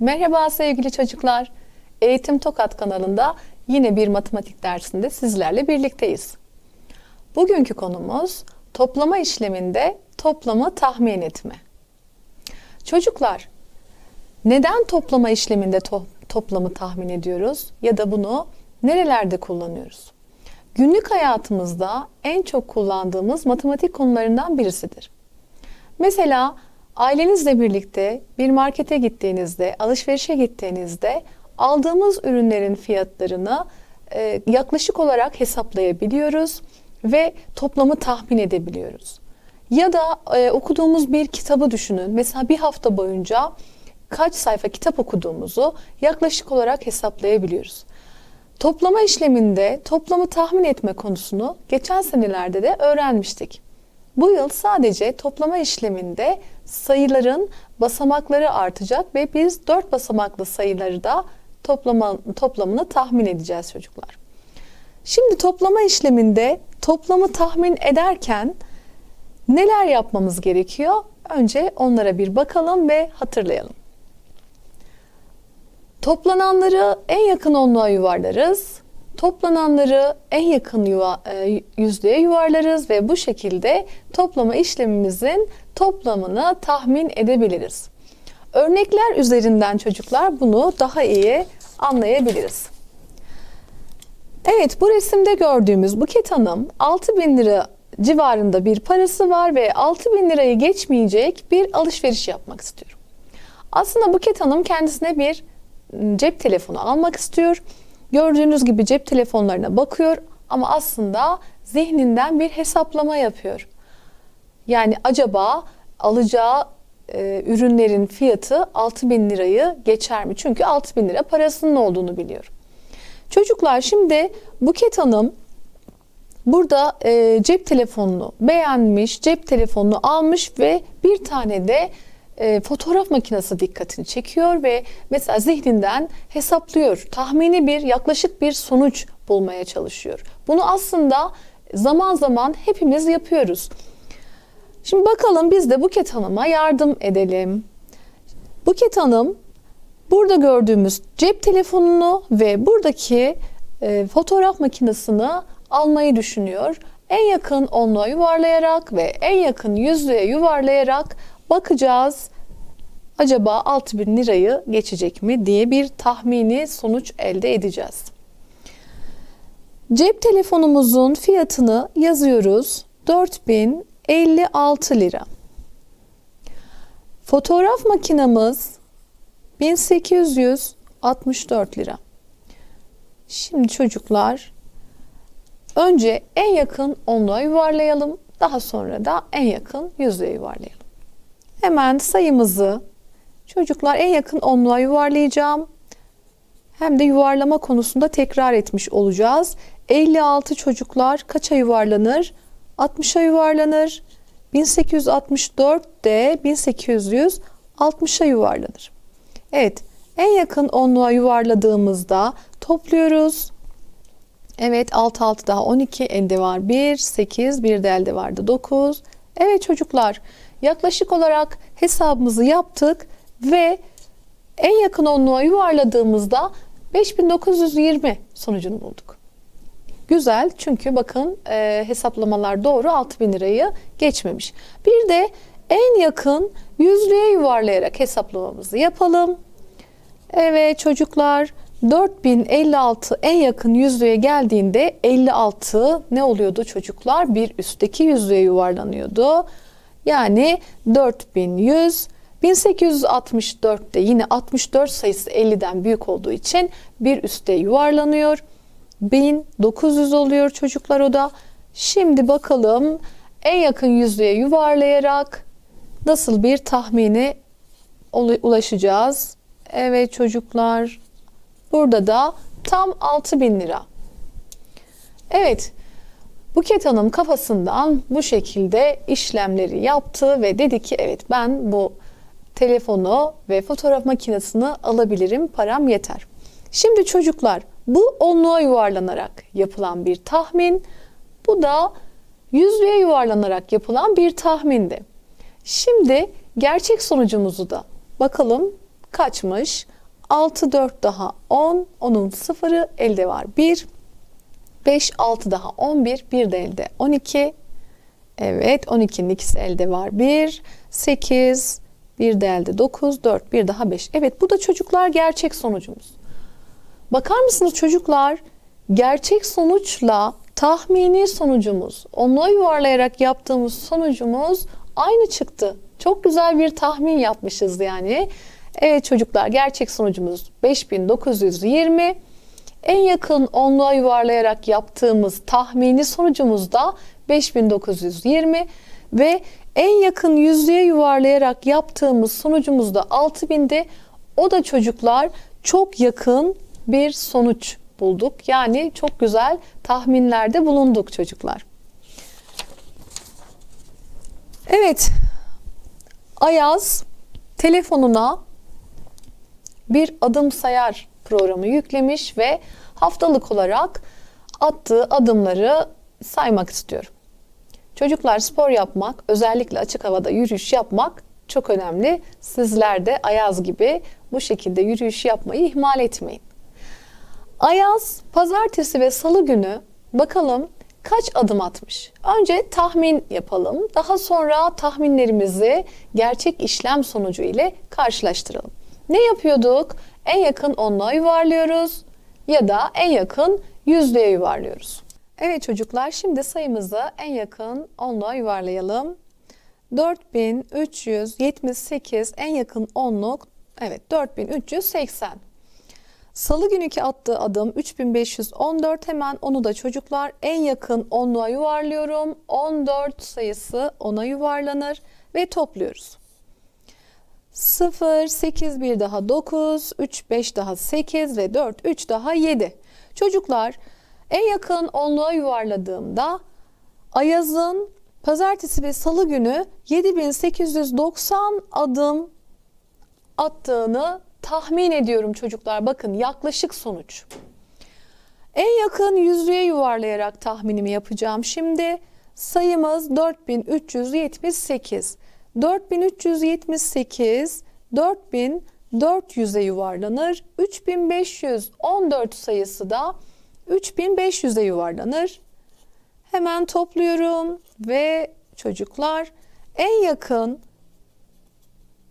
Merhaba sevgili çocuklar. Eğitim Tokat kanalında yine bir matematik dersinde sizlerle birlikteyiz. Bugünkü konumuz toplama işleminde toplamı tahmin etme. Çocuklar, neden toplama işleminde to- toplamı tahmin ediyoruz ya da bunu nerelerde kullanıyoruz? Günlük hayatımızda en çok kullandığımız matematik konularından birisidir. Mesela ailenizle birlikte bir markete gittiğinizde, alışverişe gittiğinizde aldığımız ürünlerin fiyatlarını e, yaklaşık olarak hesaplayabiliyoruz ve toplamı tahmin edebiliyoruz. Ya da e, okuduğumuz bir kitabı düşünün. Mesela bir hafta boyunca kaç sayfa kitap okuduğumuzu yaklaşık olarak hesaplayabiliyoruz. Toplama işleminde toplamı tahmin etme konusunu geçen senelerde de öğrenmiştik. Bu yıl sadece toplama işleminde sayıların basamakları artacak ve biz 4 basamaklı sayıları da toplama, toplamını tahmin edeceğiz çocuklar. Şimdi toplama işleminde toplamı tahmin ederken neler yapmamız gerekiyor? Önce onlara bir bakalım ve hatırlayalım. Toplananları en yakın onluğa yuvarlarız. Toplananları en yakın yuva, e, yüzdeye yuvarlarız ve bu şekilde toplama işlemimizin toplamını tahmin edebiliriz. Örnekler üzerinden çocuklar bunu daha iyi anlayabiliriz. Evet bu resimde gördüğümüz Buket Hanım 6000 lira civarında bir parası var ve 6000 lirayı geçmeyecek bir alışveriş yapmak istiyor. Aslında Buket Hanım kendisine bir cep telefonu almak istiyor. Gördüğünüz gibi cep telefonlarına bakıyor ama aslında zihninden bir hesaplama yapıyor. Yani acaba alacağı e, ürünlerin fiyatı 6000 lirayı geçer mi? Çünkü 6000 lira parasının olduğunu biliyor. Çocuklar şimdi Buket Hanım burada e, cep telefonunu beğenmiş, cep telefonunu almış ve bir tane de e, fotoğraf makinesi dikkatini çekiyor ve mesela zihninden hesaplıyor. Tahmini bir yaklaşık bir sonuç bulmaya çalışıyor. Bunu aslında zaman zaman hepimiz yapıyoruz. Şimdi bakalım biz de Buket Hanım'a yardım edelim. Buket Hanım burada gördüğümüz cep telefonunu ve buradaki e, fotoğraf makinesini almayı düşünüyor. En yakın onluğa yuvarlayarak ve en yakın yüzlüğe yuvarlayarak bakacağız. Acaba 6000 lirayı geçecek mi diye bir tahmini sonuç elde edeceğiz. Cep telefonumuzun fiyatını yazıyoruz. 4056 lira. Fotoğraf makinamız 1864 lira. Şimdi çocuklar önce en yakın onluğa yuvarlayalım. Daha sonra da en yakın yüzlüğe yuvarlayalım. Hemen sayımızı çocuklar en yakın onluğa yuvarlayacağım. Hem de yuvarlama konusunda tekrar etmiş olacağız. 56 çocuklar kaça yuvarlanır? 60'a yuvarlanır. 1864 de 1860'a yuvarlanır. Evet, en yakın onluğa yuvarladığımızda topluyoruz. Evet, 6 6 daha 12 elde var 1, 8, bir de elde vardı 9. Evet çocuklar, yaklaşık olarak hesabımızı yaptık ve en yakın onluğa yuvarladığımızda 5920 sonucunu bulduk. Güzel çünkü bakın e, hesaplamalar doğru 6000 lirayı geçmemiş. Bir de en yakın yüzlüğe yuvarlayarak hesaplamamızı yapalım. Evet çocuklar 4056 en yakın yüzlüğe geldiğinde 56 ne oluyordu çocuklar? Bir üstteki yüzlüğe yuvarlanıyordu. Yani 4100 1864'te yine 64 sayısı 50'den büyük olduğu için bir üste yuvarlanıyor. 1900 oluyor çocuklar o da. Şimdi bakalım en yakın yüzlüğe yuvarlayarak nasıl bir tahmini ulaşacağız? Evet çocuklar. Burada da tam 6000 lira. Evet. Buket Hanım kafasından bu şekilde işlemleri yaptı ve dedi ki evet ben bu telefonu ve fotoğraf makinesini alabilirim. Param yeter. Şimdi çocuklar bu onluğa yuvarlanarak yapılan bir tahmin. Bu da yüzlüğe yuvarlanarak yapılan bir tahmindi. Şimdi gerçek sonucumuzu da bakalım kaçmış? 6 4 daha 10. Onun sıfırı elde var 1. 5 6 daha 11. Bir de elde 12. Evet 12'nin ikisi elde var 1. 8 bir de elde 9 4 bir daha 5. Evet bu da çocuklar gerçek sonucumuz. Bakar mısınız çocuklar? Gerçek sonuçla tahmini sonucumuz, onluğa yuvarlayarak yaptığımız sonucumuz aynı çıktı. Çok güzel bir tahmin yapmışız yani. Evet çocuklar gerçek sonucumuz 5920. En yakın onluğa yuvarlayarak yaptığımız tahmini sonucumuz da 5920 ve en yakın yüzlüğe yuvarlayarak yaptığımız sonucumuz da 6000'de. O da çocuklar çok yakın bir sonuç bulduk. Yani çok güzel tahminlerde bulunduk çocuklar. Evet. Ayaz telefonuna bir adım sayar programı yüklemiş ve haftalık olarak attığı adımları saymak istiyorum. Çocuklar spor yapmak, özellikle açık havada yürüyüş yapmak çok önemli. Sizler de Ayaz gibi bu şekilde yürüyüş yapmayı ihmal etmeyin. Ayaz pazartesi ve salı günü bakalım kaç adım atmış? Önce tahmin yapalım. Daha sonra tahminlerimizi gerçek işlem sonucu ile karşılaştıralım. Ne yapıyorduk? En yakın onluğa yuvarlıyoruz ya da en yakın yüzlüğe yuvarlıyoruz. Evet çocuklar şimdi sayımızı en yakın onluğa yuvarlayalım. 4378 en yakın onluk evet 4380. Salı günkü attığı adım 3514 hemen onu da çocuklar en yakın onluğa yuvarlıyorum. 14 sayısı ona yuvarlanır ve topluyoruz. 0, 8, 1 daha 9, 3, 5 daha 8 ve 4, 3 daha 7. Çocuklar en yakın onluğa yuvarladığımda Ayaz'ın pazartesi ve salı günü 7890 adım attığını tahmin ediyorum çocuklar. Bakın yaklaşık sonuç. En yakın yüzlüğe yuvarlayarak tahminimi yapacağım. Şimdi sayımız 4378. 4378 4400'e yuvarlanır. 3514 sayısı da 3500'e yuvarlanır. Hemen topluyorum ve çocuklar en yakın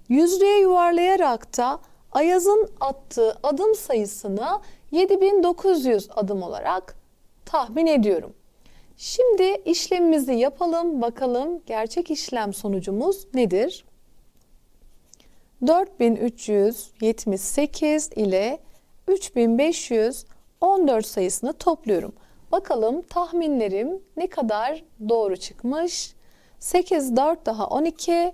yüzlüğe yuvarlayarak da Ayaz'ın attığı adım sayısını 7900 adım olarak tahmin ediyorum. Şimdi işlemimizi yapalım. Bakalım gerçek işlem sonucumuz nedir? 4378 ile 3514 sayısını topluyorum. Bakalım tahminlerim ne kadar doğru çıkmış? 8 4 daha 12,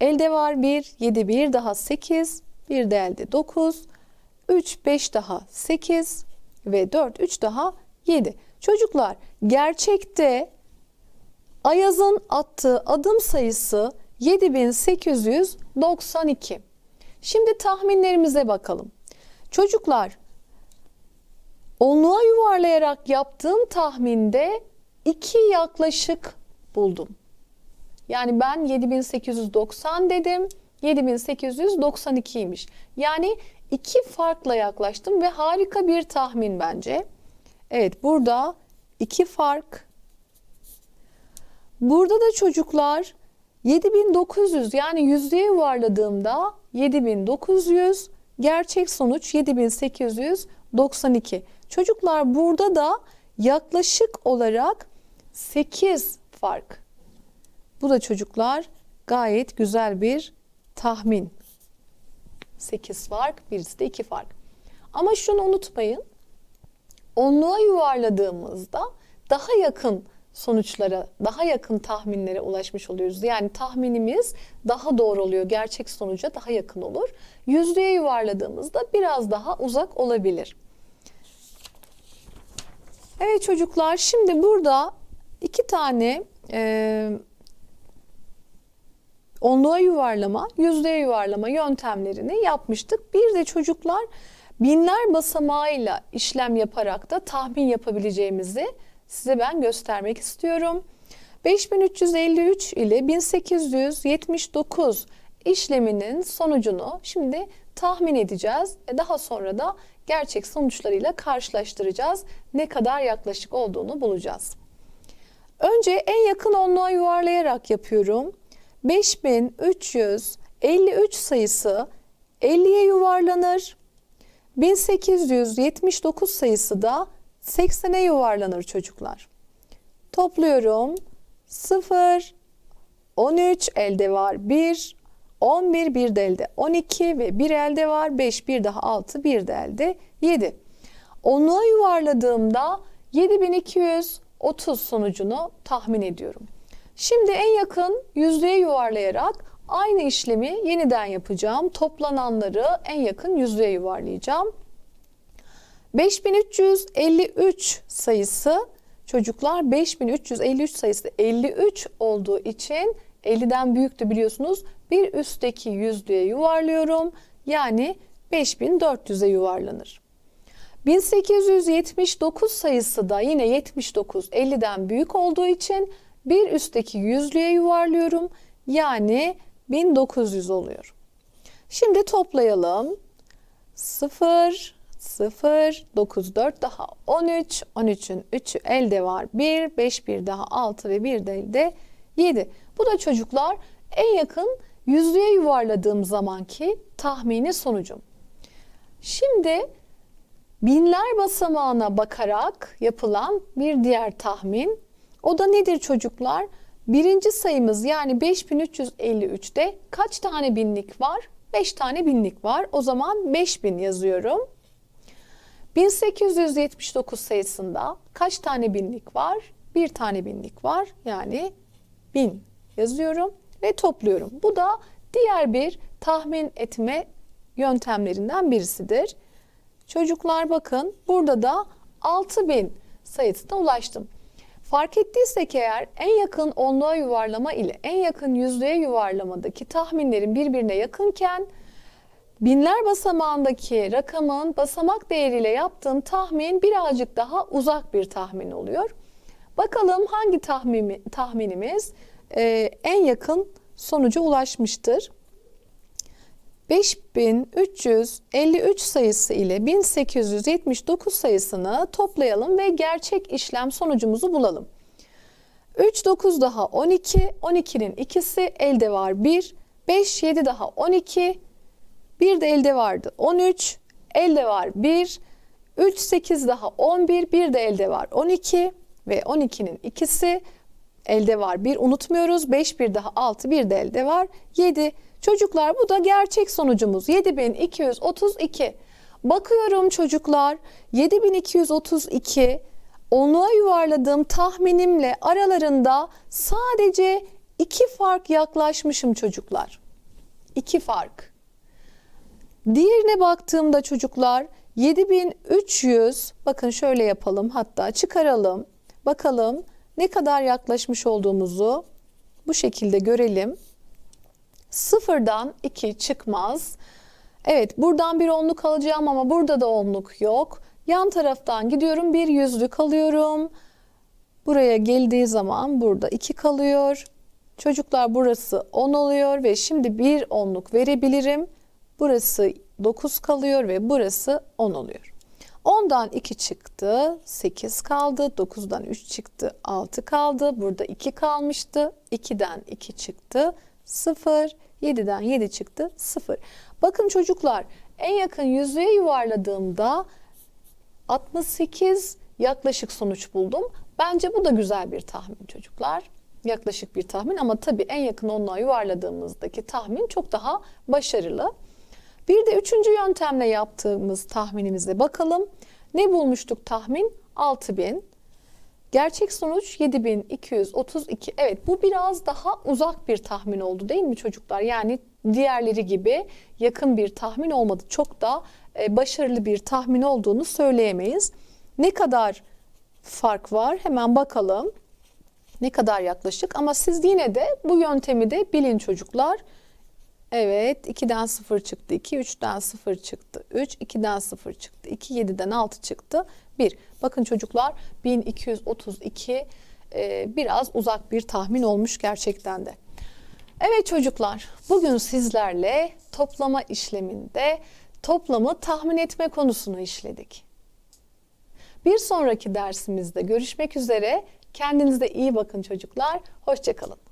elde var 1, 7 1 daha 8, bir de elde 9, 3 5 daha 8 ve 4 3 daha 7. Çocuklar gerçekte Ayaz'ın attığı adım sayısı 7892. Şimdi tahminlerimize bakalım. Çocuklar onluğa yuvarlayarak yaptığım tahminde iki yaklaşık buldum. Yani ben 7890 dedim. 7892'ymiş. Yani iki farkla yaklaştım ve harika bir tahmin bence. Evet burada iki fark. Burada da çocuklar 7900 yani yüzdeye yuvarladığımda 7900 gerçek sonuç 7892. Çocuklar burada da yaklaşık olarak 8 fark. Bu da çocuklar gayet güzel bir tahmin. 8 fark, birisi de 2 fark. Ama şunu unutmayın. Onluğa yuvarladığımızda daha yakın sonuçlara, daha yakın tahminlere ulaşmış oluyoruz. Yani tahminimiz daha doğru oluyor, gerçek sonuca daha yakın olur. Yüzlüğe yuvarladığımızda biraz daha uzak olabilir. Evet çocuklar, şimdi burada iki tane e, onluğa yuvarlama, yüzlüğe yuvarlama yöntemlerini yapmıştık. Bir de çocuklar binler basamağıyla işlem yaparak da tahmin yapabileceğimizi size ben göstermek istiyorum. 5353 ile 1879 işleminin sonucunu şimdi tahmin edeceğiz. ve Daha sonra da gerçek sonuçlarıyla karşılaştıracağız. Ne kadar yaklaşık olduğunu bulacağız. Önce en yakın onluğa yuvarlayarak yapıyorum. 5353 sayısı 50'ye yuvarlanır. 1879 sayısı da 80'e yuvarlanır çocuklar. Topluyorum. 0, 13 elde var 1, 11 bir de elde 12 ve bir elde var 5 bir daha 6 bir de elde 7. Onluğa yuvarladığımda 7230 sonucunu tahmin ediyorum. Şimdi en yakın yüzdeye yuvarlayarak aynı işlemi yeniden yapacağım. Toplananları en yakın yüzdeye yuvarlayacağım. 5353 sayısı çocuklar 5353 sayısı 53 olduğu için 50'den büyüktü biliyorsunuz. Bir üstteki yüzlüğe yuvarlıyorum. Yani 5400'e yuvarlanır. 1879 sayısı da yine 79 50'den büyük olduğu için bir üstteki yüzlüğe yuvarlıyorum. Yani 1900 oluyor. Şimdi toplayalım. 0, 0, 9, 4 daha 13. 13'ün 3'ü elde var 1, 5 bir daha 6 ve 1 de elde 7. Bu da çocuklar en yakın yüzlüğe yuvarladığım zamanki tahmini sonucum. Şimdi binler basamağına bakarak yapılan bir diğer tahmin. O da nedir çocuklar? Birinci sayımız yani 5353'te kaç tane binlik var? 5 tane binlik var. O zaman 5000 yazıyorum. 1879 sayısında kaç tane binlik var? Bir tane binlik var. Yani 1000 yazıyorum ve topluyorum. Bu da diğer bir tahmin etme yöntemlerinden birisidir. Çocuklar bakın burada da 6000 sayısına ulaştım. Fark ettiysek eğer en yakın onluğa yuvarlama ile en yakın yüzlüğe yuvarlamadaki tahminlerin birbirine yakınken binler basamağındaki rakamın basamak değeriyle yaptığım tahmin birazcık daha uzak bir tahmin oluyor. Bakalım hangi tahmin, tahminimiz e, en yakın sonuca ulaşmıştır. 5353 sayısı ile 1879 sayısını toplayalım ve gerçek işlem sonucumuzu bulalım. 3 9 daha 12, 12'nin ikisi elde var 1, 5 7 daha 12, bir de elde vardı 13, elde var 1, 3 8 daha 11, bir de elde var 12 ve 12'nin ikisi elde var 1 unutmuyoruz. 5 bir daha 6 bir de elde var 7. Çocuklar bu da gerçek sonucumuz 7232. Bakıyorum çocuklar 7232 onluğa yuvarladığım tahminimle aralarında sadece iki fark yaklaşmışım çocuklar. İki fark. Diğerine baktığımda çocuklar 7300 bakın şöyle yapalım hatta çıkaralım. Bakalım ne kadar yaklaşmış olduğumuzu bu şekilde görelim. Sıfırdan 2 çıkmaz. Evet buradan bir onluk alacağım ama burada da onluk yok. Yan taraftan gidiyorum bir yüzlük alıyorum. Buraya geldiği zaman burada 2 kalıyor. Çocuklar burası 10 oluyor ve şimdi bir onluk verebilirim. Burası 9 kalıyor ve burası 10 oluyor. 10'dan 2 çıktı, 8 kaldı. 9'dan 3 çıktı, 6 kaldı. Burada 2 kalmıştı. 2'den 2 çıktı, 0. 7'den 7 çıktı, 0. Bakın çocuklar en yakın yüzeye yuvarladığımda 68 yaklaşık sonuç buldum. Bence bu da güzel bir tahmin çocuklar. Yaklaşık bir tahmin ama tabii en yakın onluğa yuvarladığımızdaki tahmin çok daha başarılı. Bir de üçüncü yöntemle yaptığımız tahminimize bakalım. Ne bulmuştuk tahmin? 6000. Gerçek sonuç 7232. Evet bu biraz daha uzak bir tahmin oldu değil mi çocuklar? Yani diğerleri gibi yakın bir tahmin olmadı. Çok da e, başarılı bir tahmin olduğunu söyleyemeyiz. Ne kadar fark var? Hemen bakalım. Ne kadar yaklaşık ama siz yine de bu yöntemi de bilin çocuklar. Evet 2'den 0 çıktı 2, 3'den 0 çıktı 3, 2'den 0 çıktı 2, 7'den 6 çıktı 1. Bakın çocuklar 1232 e, biraz uzak bir tahmin olmuş gerçekten de. Evet çocuklar bugün sizlerle toplama işleminde toplamı tahmin etme konusunu işledik. Bir sonraki dersimizde görüşmek üzere. Kendinize iyi bakın çocuklar. Hoşçakalın.